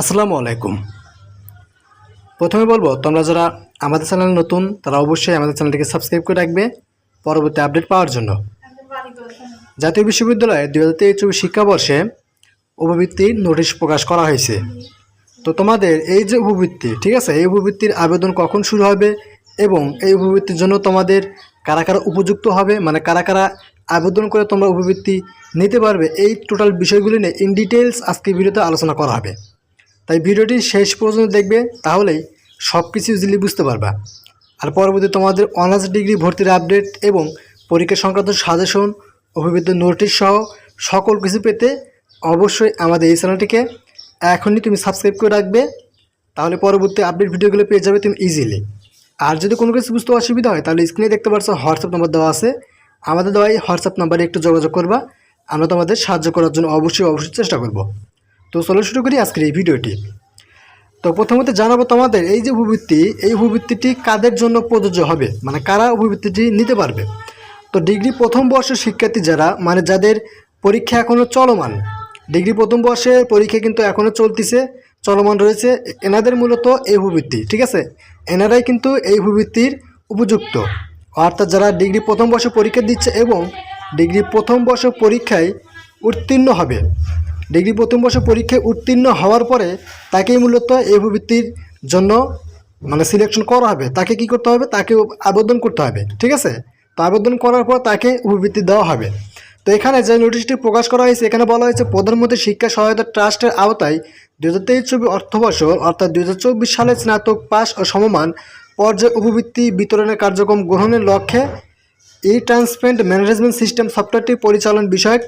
আসসালামু আলাইকুম। প্রথমে বলব, তোমরা যারা আমাদের চ্যানেল নতুন, তারা অবশ্যই আমাদের চ্যানেলটিকে সাবস্ক্রাইব করে রাখবে পরবর্তী আপডেট পাওয়ার জন্য। জাতীয় বিশ্ববিদ্যালয়ে দুই হাজার তেইশ চব্বিশ শিক্ষাবর্ষে উপবৃত্তির নোটিশ প্রকাশ করা হয়েছে। তো তোমাদের এই যে উপবৃত্তি, ঠিক আছে, এই উপবৃত্তির আবেদন কখন শুরু হবে এবং এই উপবৃত্তির জন্য তোমাদের কারা কারা উপযুক্ত হবে মানে কারা কারা আবেদন করে তোমরা উপবৃত্তি নিতে পারবে, এই টোটাল বিষয়গুলি নিয়ে ইন ডিটেলস আজকে ভিডিওতে আলোচনা করা হবে। তাই ভিডিওটি শেষ পর্যন্ত দেখবে, তাহলেই সব কিছু ইজিলি বুঝতে পারবা। আর পরবর্তী তোমাদের অনার্স ডিগ্রি ভর্তির আপডেট এবং পরীক্ষা সংক্রান্ত সাজেশন অভিবৃদ্ধ নোটিশ সহ সকল কিছু পেতে অবশ্যই আমাদের এই চ্যানেলটিকে এখনই তুমি সাবস্ক্রাইব করে রাখবে, তাহলে পরবর্তী আপডেট ভিডিওগুলো পেয়ে যাবে তুমি ইজিলি আর যদি কোনো কিছু বুঝতে অসুবিধা হয়, তাহলে স্ক্রিনে দেখতে পাচ্ছ হোয়াটসঅ্যাপ নাম্বার দেওয়া আছে। আমাদের দেওয়া এই হোয়াটসঅ্যাপ নাম্বারে একটু যোগাযোগ করবা, আমরা তোমাদের সাহায্য করার জন্য অবশ্যই অবশ্যই চেষ্টা করব। তো চলো শুরু করি আজকের এই ভিডিওটি। তো প্রথমত জানাব তোমাদের, এই যে উপবৃত্তি এই উপবৃত্তিটি কাদের জন্য প্রযোজ্য হবে? মানে কারা উপবৃত্তিটি নিতে পারবে? তো ডিগ্রি প্রথম বর্ষের শিক্ষার্থী যারা মানে যাদের পরীক্ষা এখনও চলমান, ডিগ্রি প্রথম বর্ষের পরীক্ষা কিন্তু এখনও চলতিছে, চলমান রয়েছে, এনাদের মূলত এই উপবৃত্তি ঠিক আছে? এনারাই কিন্তু এই উপবৃত্তির উপযুক্ত। অর্থাৎ যারা ডিগ্রি প্রথম বর্ষে পরীক্ষা দিচ্ছে এবং ডিগ্রি প্রথম বর্ষ পরীক্ষায় উত্তীর্ণ হবে ডিগ্রি প্রথম বর্ষ পরীক্ষায় উত্তীর্ণ হওয়ার পরে তাকেই মূলত এই উপবৃত্তির জন্য মানে সিলেকশন করা হবে। তাকে কি করতে হবে? তাকে আবেদন করতে হবে, ঠিক আছে? তো আবেদন করার পর তাকে উপবৃত্তি দেওয়া হবে। তো এখানে যে নোটিশটি প্রকাশ করা হয়েছে, এখানে বলা হয়েছে, প্রধানমন্ত্রী শিক্ষা সহায়তা ট্রাস্টের আওতায় দু হাজার তেইশ চব্বিশ অর্থবর্ষ অর্থাৎ দু হাজার চব্বিশ সালে স্নাতক পাস ও সমমান পর্যায়ে উপবৃত্তি বিতরণের কার্যক্রম গ্রহণের লক্ষ্যে এই ট্রান্সপেন্ট ম্যানেজমেন্ট সিস্টেম সফটওয়্যারটি পরিচালন বিষয়ক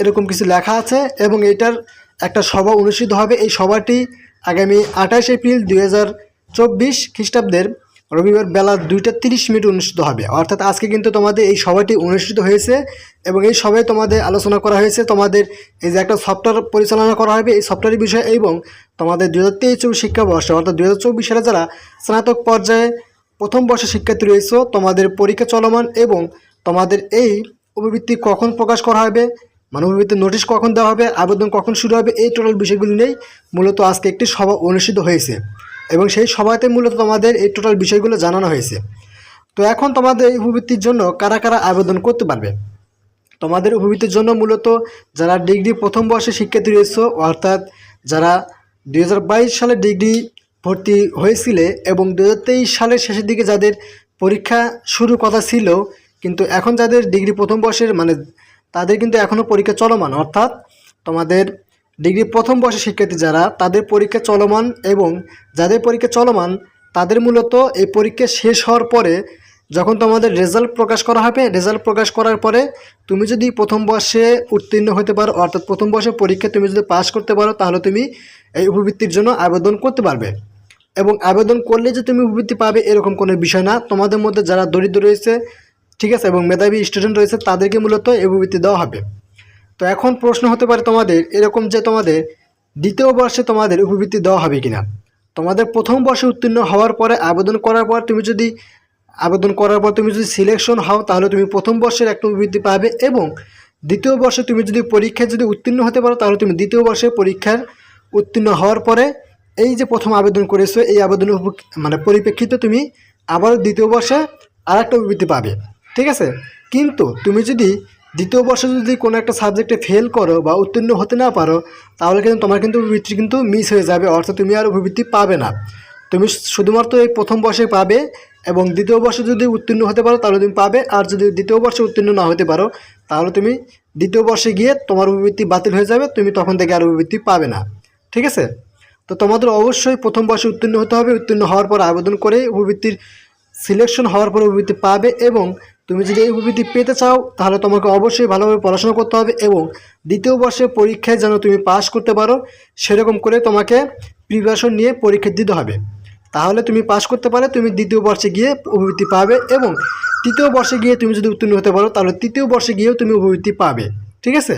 এরকম কিছু লেখা আছে এবং এটার একটা সভা অনুষ্ঠিত হবে। এই সভাটি আগামী আঠাশ এপ্রিল দুই হাজার চব্বিশ খ্রিস্টাব্দের রবিবার বেলা দুইটা তিরিশ মিনিট অনুষ্ঠিত হবে। অর্থাৎ আজকে কিন্তু তোমাদের এই সভাটি অনুষ্ঠিত হয়েছে এবং এই সভায় তোমাদের আলোচনা করা হয়েছে। তোমাদের এই যে একটা সফটওয়্যার পরিচালনা করা হবে এই সফটওয়্যারের বিষয়ে এবং তোমাদের দু হাজার তেইশ চব্বিশ শিক্ষাবর্ষ অর্থাৎ দু হাজার চব্বিশ সালে যারা স্নাতক পর্যায়ে প্রথম বর্ষের শিক্ষার্থী রয়েছে, তোমাদের পরীক্ষা চলমান এবং তোমাদের এই উপবৃত্তি কখন প্রকাশ করা হবে মানে উপবৃত্তির নোটিশ কখন দেওয়া হবে, আবেদন কখন শুরু হবে, এই টোটাল বিষয়গুলি নিয়েই মূলত আজকে একটি সভা অনুষ্ঠিত হয়েছে এবং সেই সভাতে মূলত তোমাদের এই টোটাল বিষয়গুলো জানানো হয়েছে। তো এখন তোমাদের এই উপবৃত্তির জন্য কারা কারা আবেদন করতে পারবে? তোমাদের উপবৃত্তির জন্য মূলত যারা ডিগ্রি প্রথম বর্ষে শিক্ষার্থী রয়েছে, অর্থাৎ যারা দু হাজার বাইশ সালে ডিগ্রি ভর্তি হয়েছিলে এবং দু হাজার তেইশ সালের শেষের দিকে যাদের পরীক্ষা শুরু কথা ছিল, কিন্তু এখন যাদের ডিগ্রি প্রথম বর্ষের মানে তাদের কিন্তু এখনও পরীক্ষা চলমান। অর্থাৎ তোমাদের ডিগ্রি প্রথম বর্ষের শিক্ষার্থী যারা, তাদের পরীক্ষা চলমান এবং যাদের পরীক্ষা চলমান, তাদের মূলত এই পরীক্ষা শেষ হওয়ার পরে যখন তোমাদের রেজাল্ট প্রকাশ করা হবে, রেজাল্ট প্রকাশ করার পরে তুমি যদি প্রথম বর্ষে উত্তীর্ণ হতে পারো, অর্থাৎ প্রথম বর্ষের পরীক্ষা তুমি যদি পাস করতে পারো, তাহলে তুমি এই উপবৃত্তির জন্য আবেদন করতে পারবে। এবং আবেদন করলে যে তুমি উপবৃত্তি পাবে এরকম কোনো বিষয় না। তোমাদের মধ্যে যারা দরিদ্র রয়েছে, ঠিক আছে, এবং মেধাবী স্টুডেন্ট রয়েছে, তাদেরকে মূলত এই উপবৃত্তি দেওয়া হবে। তো এখন প্রশ্ন হতে পারে তোমাদের, এরকম যে তোমাদের দ্বিতীয় বর্ষে তোমাদের উপবৃত্তি দেওয়া হবে কিনা? তোমাদের প্রথম বর্ষে উত্তীর্ণ হওয়ার পরে, আবেদন করার পর তুমি যদি, আবেদন করার পর তুমি যদি সিলেকশন হও, তাহলে তুমি প্রথম বর্ষের একটা উপবৃত্তি পাবে এবং দ্বিতীয় বর্ষে তুমি যদি পরীক্ষায় যদি উত্তীর্ণ হতে পারো, তাহলে তুমি দ্বিতীয় বর্ষে পরীক্ষার উত্তীর্ণ হওয়ার পরে এই যে প্রথম আবেদন করেছ, এই আবেদনের মানে পরিপ্রেক্ষিতে তুমি আবার দ্বিতীয় বর্ষে আর একটা উপবৃত্তি পাবে, ঠিক আছে? কিন্তু তুমি যদি দ্বিতীয় বর্ষে যদি কোনো একটা সাবজেক্টে ফেল করো বা উত্তীর্ণ হতে না পারো, তাহলে কিন্তু তোমার কিন্তু উপবৃত্তি কিন্তু মিস হয়ে যাবে, অর্থাৎ তুমি আর উপবৃত্তি পাবে না। তুমি শুধুমাত্র এই প্রথম বর্ষে পাবে এবং দ্বিতীয় বর্ষে যদি উত্তীর্ণ হতে পারো, তাহলে তুমি পাবে, আর যদি দ্বিতীয় বর্ষে উত্তীর্ণ না হতে পারো, তাহলে তুমি দ্বিতীয় বর্ষে গিয়ে তোমার উপবৃত্তি বাতিল হয়ে যাবে, তুমি তখন থেকে আর উপবৃত্তি পাবে না, ঠিক আছে? তো তোমাদের অবশ্যই প্রথম বর্ষে উত্তীর্ণ হতে হবে। উত্তীর্ণ হওয়ার পর আবেদন করে উপবৃত্তির সিলেকশন হওয়ার পর উপবৃত্তি পাবে এবং তুমি যদি এই উপবৃত্তি পেতে চাও, তাহলে তোমাকে অবশ্যই ভালোভাবে পড়াশোনা করতে হবে এবং দ্বিতীয় বর্ষের পরীক্ষায় যেন তুমি পাস করতে পারো, সেরকম করে তোমাকে প্রিপারেশন নিয়ে পরীক্ষা দিতে হবে। তাহলে তুমি পাস করতে পারে, তুমি দ্বিতীয় বর্ষে গিয়ে উপবৃত্তি পাবে এবং তৃতীয় বর্ষে গিয়ে তুমি যদি উত্তীর্ণ হতে পারো, তাহলে তৃতীয় বর্ষে গিয়েও তুমি উপবৃত্তি পাবে। ঠিক আছে?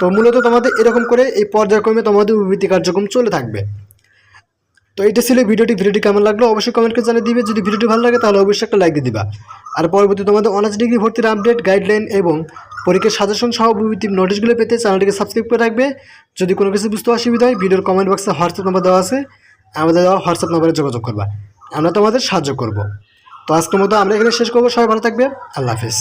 তো মূলত তোমাদের এরকম করে এই পর্যায়ক্রমে তোমাদের উপবৃত্তি কার্যক্রম চলে থাকবে। তো এটা ছিল ভিডিওটি। ভিডিওটি কেমন লাগল অবশ্যই কমেন্টকে জানিয়ে দিবে। যদি ভিডিওটি ভালো লাগে তাহলে অবশ্যই একটা লাইক দিয়ে দিবা। আর পরবর্তী তোমাদের অনার্স ডিগ্রি ভর্তির আপডেট গাইডলাইন এবং পরীক্ষার সাজেশন সহ বিভিন্ন নোটিশগুলো পেতে চ্যানেলটিকে সাবস্ক্রাইব করে রাখবে। যদি কোনো কিছু বুঝতে অসুবিধা হয়, ভিডিওর কমেন্ট বক্সে হোয়াটসঅ্যাপ নাম্বার দেওয়া আছে। আমাদের দেওয়া হোয়াটসঅ্যাপ নাম্বারে যোগাযোগ করবা। আমরা তোমাদের সাহায্য করব। তো আজকের মতো আমরা এখানে শেষ করব। সবাই ভালো থাকবে। আল্লাহ হাফিজ।